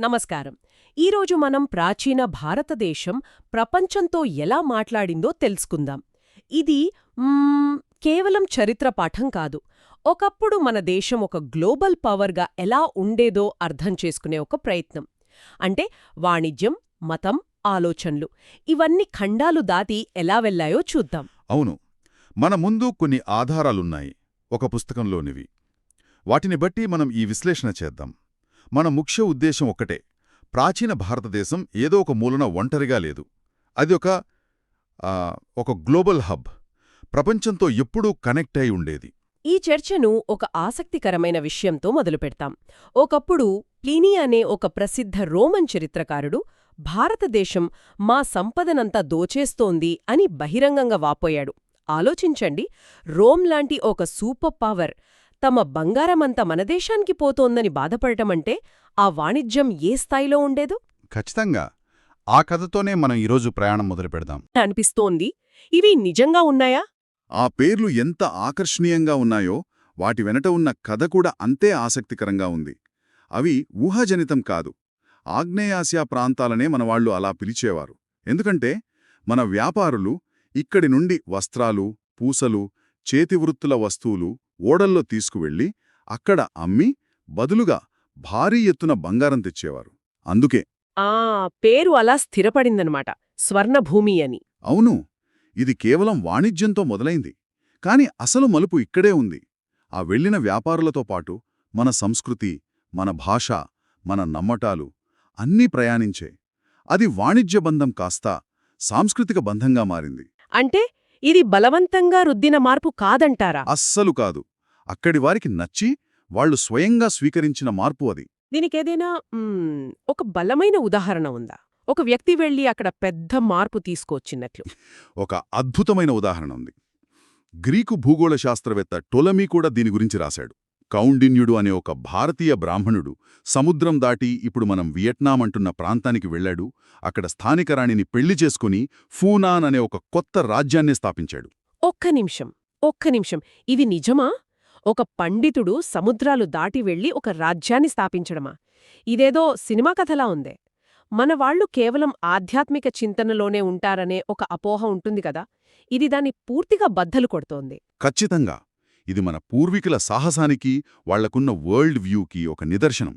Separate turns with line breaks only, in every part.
నమస్కారం. ఈరోజు మనం ప్రాచీన భారతదేశం ప్రపంచంతో ఎలా మాట్లాడిందో తెలుసుకుందాం. ఇది కేవలం చరిత్ర పాఠం కాదు. ఒకప్పుడు మన దేశం ఒక గ్లోబల్ పవర్గా ఎలా ఉండేదో అర్థం చేసుకునే ఒక ప్రయత్నం. అంటే వాణిజ్యం మతం ఆలోచనలు. ఇవన్నీ ఖండాలు దాటి ఎలా వెళ్ళాయో చూద్దాం.
అవును. మన ముందు కొన్ని ఆధారాలున్నాయి ఒక పుస్తకంలోనివి. వాటిని బట్టి మనం ఈ విశ్లేషణ చేద్దాం. మన ముఖ్య ఉద్దేశం ఒక్కటే. ప్రాచీన భారతదేశం ఏదో ఒక మూలన ఒంటరిగా లేదు. అది ఒక ఒక గ్లోబల్ హబ్. ప్రపంచంతో ఎప్పుడూ కనెక్ట్ అయి ఉండేది.
ఈ చర్చను ఒక ఆసక్తికరమైన విషయంతో మొదలుపెడతాం ఒకప్పుడు ప్లీనీ అనే ఒక ప్రసిద్ధ రోమన్ చరిత్రకారుడు భారతదేశం మా సంపదనంతా దోచేస్తోంది అని బహిరంగంగా వాపోయాడు. ఆలోచించండి రోమ్ లాంటి ఒక సూపర్ పవర్ తమ బంగారమంతా మన దేశానికి పోతోందని బాధపడటమంటే ఆ వాణిజ్యం ఏ స్థాయిలో ఉండేదో?
ఖచ్చితంగా. ఆ కథతోనే మనం ఈరోజు ప్రయాణం మొదలు పెడదాం
అనిపిస్తోంది. ఇవి నిజంగా ఉన్నాయా?
ఆ పేర్లు ఎంత ఆకర్షణీయంగా ఉన్నాయో వాటి వెనట ఉన్న కథ కూడా అంతే ఆసక్తికరంగా ఉంది. అవి ఊహాజనితం కాదు. ఆగ్నేయాసియా ప్రాంతాలనే మనవాళ్ళు అలా పిలిచేవారు. ఎందుకంటే మన వ్యాపారులు ఇక్కడి నుండి వస్త్రాలు పూసలు చేతివృత్తుల వస్తువులు ఓడల్లో తీసుకువెళ్ళి అక్కడ అమ్మి బదులుగా భారీ ఎత్తున బంగారం తెచ్చేవారు. అందుకే
ఆ పేరు అలా స్థిరపడిందనమాట. స్వర్ణభూమి అని.
అవును ఇది కేవలం వాణిజ్యంతో మొదలైంది. కాని అసలు మలుపు ఇక్కడే ఉంది. ఆ వెళ్ళిన వ్యాపారులతో పాటు మన సంస్కృతి మన భాష మన నమ్మటాలు అన్నీ ప్రయాణించే. అది వాణిజ్య బంధం కాస్త సాంస్కృతిక బంధంగా మారింది.
అంటే ఇది బలవంతంగా రుద్దిన మార్పు కాదంటారా?
అస్సలు కాదు. అక్కడి వారికి నచ్చి వాళ్ళు స్వయంగా స్వీకరించిన మార్పు అది.
దీనికేదైనా ఒక బలమైన ఉదాహరణ ఉందా? ఒక వ్యక్తి వెళ్ళి అక్కడ పెద్ద మార్పు తీసుకొచ్చినట్లు.
ఒక అద్భుతమైన ఉదాహరణ ఉంది. గ్రీకు భూగోళ శాస్త్రవేత్త టొలమీ కూడా దీని గురించి రాశాడు. కౌండిన్యుడు అనే ఒక భారతీయ బ్రాహ్మణుడు సముద్రం దాటి ఇప్పుడు మనం వియట్నాం అంటున్న ప్రాంతానికి వెళ్ళాడు. అక్కడ స్థానిక రాణిని పెళ్ళి చేసుకుని ఫూనాన్ అనే ఒక కొత్త రాజ్యాన్ని స్థాపించాడు.
ఒక్క నిమిషం ఒక్క నిమిషం. ఇది నిజమా? ఒక పండితుడు సముద్రాలు దాటి వెళ్ళి ఒక రాజ్యాన్ని స్థాపించడమా? ఇదేదో సినిమా కథలా ఉందే. మన వాళ్ళు కేవలం ఆధ్యాత్మిక చింతనలోనే ఉంటారనే ఒక అపోహ ఉంటుంది కదా? ఇది దాన్ని పూర్తిగా బద్దలు కొడుతోంది.
ఖచ్చితంగా. ఇది మన పూర్వీకుల సాహసానికి వాళ్ళకున్న వరల్డ్ వ్యూకి ఒక నిదర్శనం.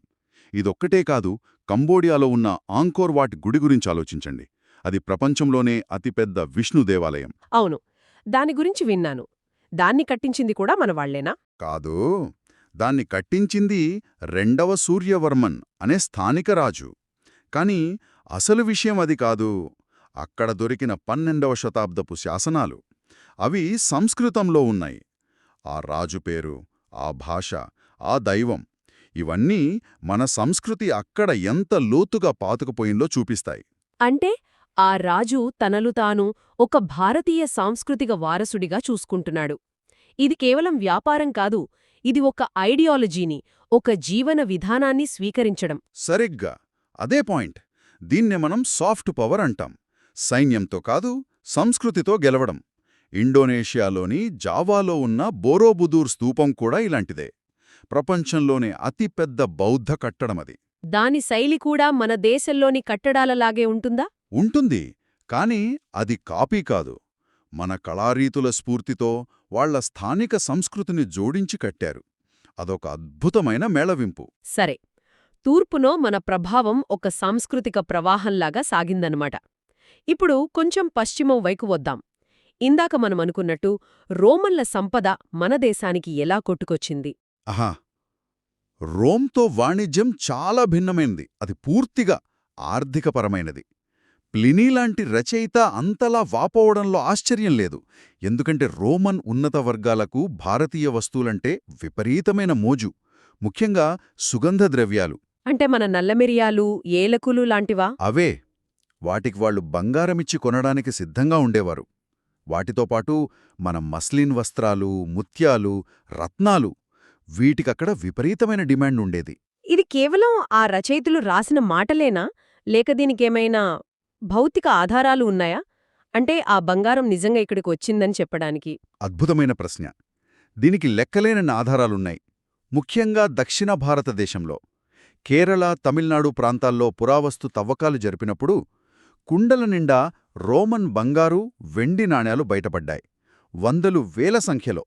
ఇదొక్కటే కాదు కంబోడియాలో ఉన్న ఆంకోర్ వాట్ గుడి గురించి ఆలోచించండి. అది ప్రపంచంలోనే అతిపెద్ద విష్ణు దేవాలయం.
అవును. దాని గురించి విన్నాను. దాన్ని కట్టించింది కూడా మన వాళ్ళేనా?
కాదు. దాన్ని కట్టించింది రెండవ సూర్యవర్మన్ అనే స్థానిక రాజు. కాని అసలు విషయం అది కాదు. అక్కడ దొరికిన పన్నెండవ శతాబ్దపు శాసనాలు. అవి సంస్కృతంలో ఉన్నాయి. ఆ రాజు పేరు ఆ భాష ఆ దైవం ఇవన్నీ మన సంస్కృతి అక్కడ ఎంత లోతుగా పాతుకుపోయిందో చూపిస్తాయి.
అంటే ఆ రాజు తనలు తాను ఒక భారతీయ సాంస్కృతిక వారసుడిగా చూసుకుంటున్నాడు. ఇది కేవలం వ్యాపారం కాదు ఇది ఒక ఐడియాలజీని ఒక జీవన విధానాన్ని స్వీకరించడం.
సరిగ్గా. అదే పాయింట్. దీన్నే మనం సాఫ్ట్ పవర్ అంటాం. సైన్యంతో కాదు సంస్కృతితో గెలవడం. ఇండోనేషియాలోని జావాలో ఉన్న బోరోబుదూర్ స్తూపం కూడా ఇలాంటిదే. ప్రపంచంలోనే అతిపెద్ద బౌద్ధ కట్టడమది
దాని శైలి కూడా మన దేశంలోని కట్టడాలలాగే ఉంటుందా?
ఉంటుంది. కాని అది కాపీ కాదు. మన కళారీతుల స్ఫూర్తితో వాళ్ళ స్థానిక సంస్కృతిని జోడించి కట్టారు. అదొక అద్భుతమైన మేళవింపు.
సరే. తూర్పునో మన ప్రభావం ఒక సాంస్కృతిక ప్రవాహంలాగా సాగిందన్నమాట. ఇప్పుడు కొంచెం పశ్చిమం వైపు వద్దాం. ఇందాక మనం అనుకున్నట్టు రోమన్ల సంపద మన దేశానికి ఎలా కొట్టుకొచ్చింది?
అహా రోమ్తో వాణిజ్యం చాలా భిన్నమైనది అది పూర్తిగా ఆర్థికపరమైనది. ప్లినీ లాంటి రచయిత అంతలా వాపోవడంలో ఆశ్చర్యం లేదు. ఎందుకంటే రోమన్ ఉన్నత వర్గాలకు భారతీయ వస్తువులంటే విపరీతమైన మోజు. ముఖ్యంగా సుగంధ ద్రవ్యాలు.
అంటే మన నల్లమిరియాలు ఏలకులు లాంటివా?
అవే. వాటికి వాళ్ళు బంగారమిచ్చి కొనడానికి సిద్ధంగా ఉండేవారు. వాటితో పాటు మన మస్లిన్ వస్త్రాలు ముత్యాలు రత్నాలు వీటికక్కడ విపరీతమైన డిమాండ్ ఉండేది
ఇది కేవలం ఆ రచయితలు రాసిన మాటలేనా? లేక దీనికేమైనా భౌతిక ఆధారాలు ఉన్నాయా? అంటే ఆ బంగారం నిజంగా ఇక్కడికి వచ్చిందని చెప్పడానికి.
అద్భుతమైన ప్రశ్న. దీనికి లెక్కలేనన్ని ఆధారాలున్నాయి. ముఖ్యంగా దక్షిణ భారతదేశంలో.
కేరళ తమిళనాడు ప్రాంతాల్లో పురావస్తు తవ్వకాలు జరిపినప్పుడు కుండల నిండా రోమన్ బంగారు వెండి నాణేలు బయటపడ్డాయి. వందలు వేల సంఖ్యలో.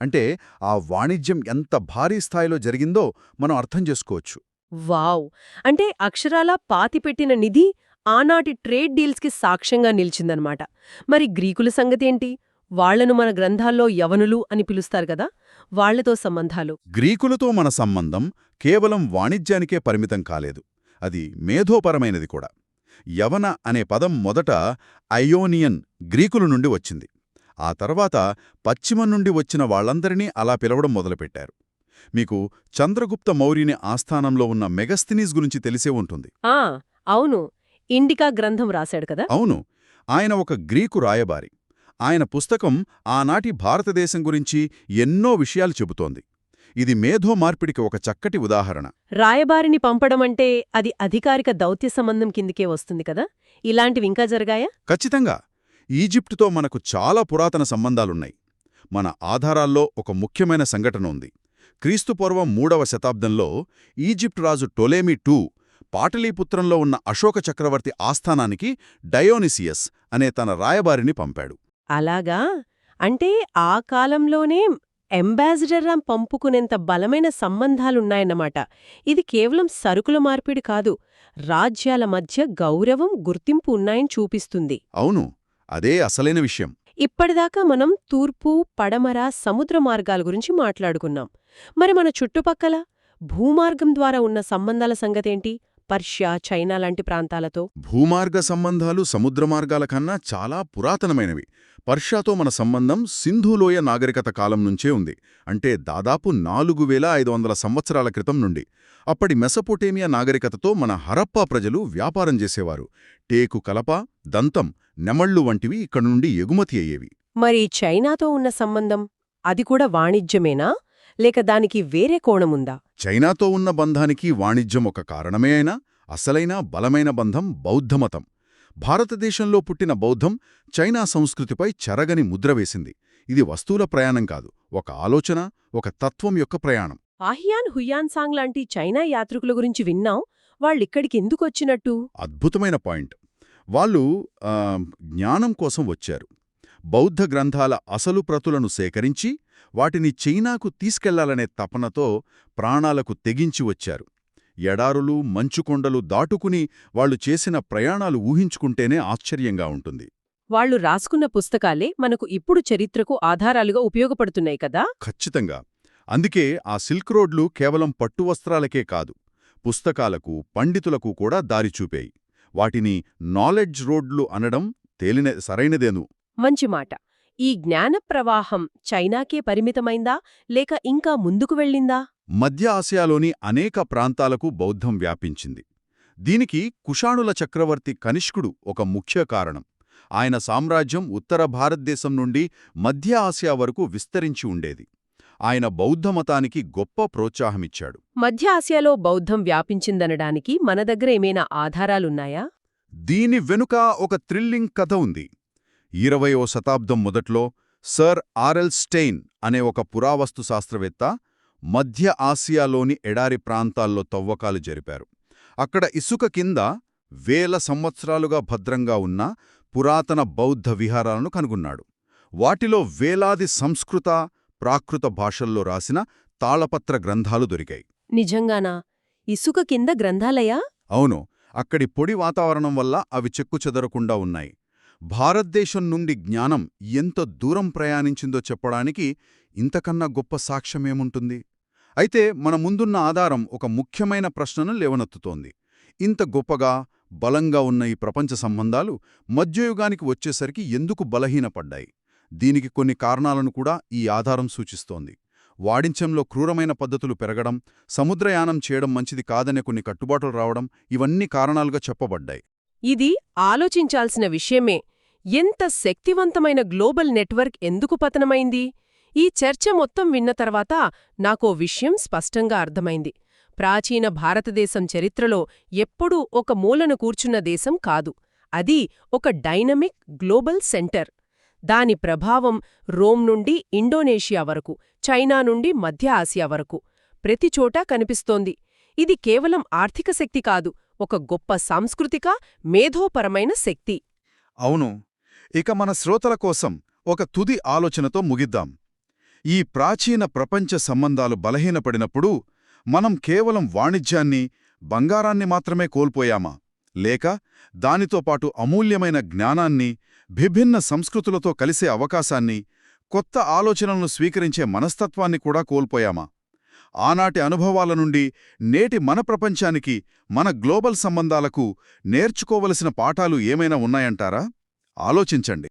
అంటే ఆ వాణిజ్యం ఎంత భారీ స్థాయిలో జరిగిందో మనం అర్థం చేసుకోవచ్చు.
వావ్! అంటే అక్షరాలా పాతిపెట్టిన నిధి ఆనాటి ట్రేడ్ డీల్స్కి సాక్ష్యంగా నిలిచిందనమాట. మరి గ్రీకుల సంగతేంటి? వాళ్ళను మన గ్రంథాల్లో యవనులు అని పిలుస్తారు కదా? వాళ్ళతో సంబంధాలు.
గ్రీకులతో మన సంబంధం కేవలం వాణిజ్యానికే పరిమితం కాలేదు. అది మేధోపరమైనది కూడా. యవన అనే పదం మొదట అయోనియన్ గ్రీకుల నుండి వచ్చింది. ఆ తర్వాత పశ్చిమం నుండి వచ్చిన వాళ్ళందరినీ అలా పిలవడం మొదలుపెట్టారు. మీకు చంద్రగుప్త మౌర్యుని ఆస్థానంలో ఉన్న మెగస్థినీస్ గురించి తెలిసే ఉంటుంది.
ఆ అవును. ఇండికా గ్రంథం రాశాడు కదా?
అవును. ఆయన ఒక గ్రీకు రాయబారి. ఆయన పుస్తకం ఆనాటి భారతదేశం గురించి ఎన్నో విషయాలు చెబుతోంది. ఇది మేధో మార్పిడికి ఒక చక్కటి ఉదాహరణ.
రాయబారిని పంపడమంటే అది అధికారిక దౌత్య సంబంధం కిందికే వస్తుంది కదా? ఇలాంటివి ఇంకా జరిగాయా?
ఖచ్చితంగా. ఈజిప్టుతో మనకు చాలా పురాతన సంబంధాలున్నాయి. మన ఆధారాల్లో ఒక ముఖ్యమైన సంఘటన ఉంది. క్రీస్తుపూర్వం మూడవ శతాబ్దంలో ఈజిప్ట్ రాజు టొలేమి టూ పాటలీపుత్రంలో ఉన్న అశోక చక్రవర్తి ఆస్థానానికి డయోనిసియస్ అనే తన రాయబారిని పంపాడు.
అలాగా? అంటే ఆ కాలంలోనే అంబాసిడర్ పంపుకునేంత బలమైన సంబంధాలున్నాయన్నమాట. ఇది కేవలం సరుకుల మార్పిడి కాదు రాజ్యాల మధ్య గౌరవం గుర్తింపు ఉన్నాయని చూపిస్తుంది.
అవును అదే అసలైన విషయం.
ఇప్పటిదాకా మనం తూర్పు పడమర సముద్ర మార్గాల గురించి మాట్లాడుకున్నాం. మరి మన చుట్టుపక్కల భూమార్గం ద్వారా ఉన్న సంబంధాల సంగతేంటి? పర్షియా చైనా లాంటి ప్రాంతాలతో
భూమార్గ సంబంధాలు సముద్ర మార్గాల కన్నా చాలా పురాతనమైనవి. పర్షియాతో మన సంబంధం సింధులోయ నాగరికత కాలం నుంచే ఉంది. అంటే దాదాపు నాలుగు వేల ఐదు వందల సంవత్సరాల క్రితం నుండి. అప్పటి మెసపోటేమియా నాగరికతతో మన హరప్పా ప్రజలు వ్యాపారం చేసేవారు. టేకు కలప దంతం నెమళ్ళు వంటివి ఇక్కడి నుండి ఎగుమతి అయ్యేవి.
మరి చైనాతో ఉన్న సంబంధం అది కూడా వాణిజ్యమేనా? లేక దానికి వేరే కోణముందా?
చైనాతో ఉన్న బంధానికి వాణిజ్యం ఒక కారణమే అయినా అసలైన బలమైన బంధం బౌద్ధమతం భారతదేశంలో పుట్టిన బౌద్ధం చైనా సంస్కృతిపై చెరగని ముద్ర వేసింది. ఇది వస్తువుల ప్రయాణం కాదు ఒక ఆలోచన ఒక తత్వం యొక్క ప్రయాణం.
ఆహియాన్ హుయాన్ సాంగ్ లాంటి చైనా యాత్రికుల గురించి విన్నాం. వాళ్ళిక్కడికి ఎందుకొచ్చినట్టు
అద్భుతమైన పాయింట్. వాళ్ళు జ్ఞానం కోసం వచ్చారు. బౌద్ధ గ్రంథాల అసలు ప్రతులను సేకరించి వాటిని చైనాకు తీసుకెళ్ళాలనే తపనతో ప్రాణాలకు తెగించి వచ్చారు. ఎడారులు మంచుకొండలు దాటుకుని వాళ్ళు చేసిన ప్రయాణాలు ఊహించుకుంటేనే ఆశ్చర్యంగా ఉంటుంది.
వాళ్ళు రాసుకున్న పుస్తకాలే మనకు ఇప్పుడు చరిత్రకు ఆధారాలుగా ఉపయోగపడుతున్నాయి కదా?
ఖచ్చితంగా. అందుకే ఆ సిల్క్ రోడ్లు కేవలం పట్టు వస్త్రాలకే కాదు పుస్తకాలకు పండితులకు కూడా దారి చూపాయి. వాటిని నాలెడ్జ్ రోడ్లు అనడం తేలిన సరైనదేను.
మంచి మాట. ఈ జ్ఞాన ప్రవాహం చైనాకే పరిమితమైందా? లేక ఇంకా ముందుకు వెళ్ళిందా?
మధ్య ఆసియాలోని అనేక ప్రాంతాలకు బౌద్ధం వ్యాపించింది. దీనికి కుషాణుల చక్రవర్తి కనిష్కుడు ఒక ముఖ్య కారణం. ఆయన సామ్రాజ్యం ఉత్తర భారతదేశం నుండి మధ్య ఆసియా వరకు విస్తరించి ఉండేది. ఆయన బౌద్ధమతానికి గొప్ప ప్రోత్సాహమిచ్చాడు.
మధ్య ఆసియాలో బౌద్ధం వ్యాపించిందనడానికి మన దగ్గర ఏమైనా ఆధారాలున్నాయా?
దీని వెనుక ఒక థ్రిల్లింగ్ కథ ఉంది. ఇరవయో శతాబ్దం మొదట్లో సర్ ఆర్ఎల్ స్టెయిన్ అనే ఒక పురావస్తు శాస్త్రవేత్త మధ్య ఆసియాలోని ఎడారి ప్రాంతాల్లో తవ్వకాలు జరిపారు. అక్కడ ఇసుక కింద వేల సంవత్సరాలుగా భద్రంగా ఉన్న పురాతన బౌద్ధ విహారాలను కనుగొన్నాడు. వాటిలో వేలాది సంస్కృత ప్రాకృత భాషల్లో రాసిన తాళపత్ర గ్రంథాలు దొరికాయి.
నిజంగానా? ఇసుక కింద గ్రంథాలయా?
అవును. అక్కడి పొడి వాతావరణం వల్ల అవి చెక్కుచెదరకుండా ఉన్నాయి. భారతదేశం నుండి జ్ఞానం ఎంత దూరం ప్రయాణించిందో చెప్పడానికి ఇంతకన్నా గొప్ప సాక్ష్యమేముంటుంది? అయితే మన ముందున్న ఆధారం ఒక ముఖ్యమైన ప్రశ్నను లేవనెత్తుతోంది. ఇంత గొప్పగా బలంగా ఉన్న ఈ ప్రపంచ సంబంధాలు మధ్యయుగానికి వచ్చేసరికి ఎందుకు బలహీనపడ్డాయి? దీనికి కొన్ని కారణాలను కూడా ఈ ఆధారం సూచిస్తోంది. వాడించంలో క్రూరమైన పద్ధతులు పెరగడం సముద్రయానం చేయడం మంచిది కాదనే కొన్ని కట్టుబాట్లు రావడం ఇవన్నీ కారణాలుగా చెప్పబడ్డాయి.
ఇది ఆలోచించాల్సిన విషయమే. ఎంత శక్తివంతమైన గ్లోబల్ నెట్వర్క్ ఎందుకు పతనమైంది? ఈ చర్చ మొత్తం విన్న తర్వాత నాకో విషయం స్పష్టంగా అర్థమైంది. ప్రాచీన భారతదేశం చరిత్రలో ఎప్పుడూ ఒక మూలన కూర్చున్న దేశం కాదు. అది ఒక డైనమిక్ గ్లోబల్ సెంటర్. దాని ప్రభావం రోమ్ నుండి ఇండోనేషియా వరకు చైనా నుండి మధ్య ఆసియా వరకు. ప్రతిచోటా కనిపిస్తోంది. ఇది కేవలం ఆర్థిక శక్తి కాదు ఒక గొప్ప సాంస్కృతిక మేధోపరమైన శక్తి.
అవును. ఇక మన శ్రోతల కోసం ఒక తుది ఆలోచనతో ముగిద్దాం. ఈ ప్రాచీన ప్రపంచ సంబంధాలు బలహీనపడినప్పుడు మనం కేవలం వాణిజ్యాన్ని బంగారాన్ని మాత్రమే కోల్పోయామా? లేక దానితో పాటు అమూల్యమైన జ్ఞానాన్ని విభిన్న సంస్కృతులతో కలిసే అవకాశాన్ని కొత్త ఆలోచనలను స్వీకరించే మనస్తత్వాన్ని కూడా కోల్పోయామా? ఆనాటి అనుభవాల నుండి నేటి మన ప్రపంచానికి మన గ్లోబల్ సంబంధాలకు నేర్చుకోవలసిన పాఠాలు ఏమైనా ఉన్నాయంటారా? ఆలోచించండి.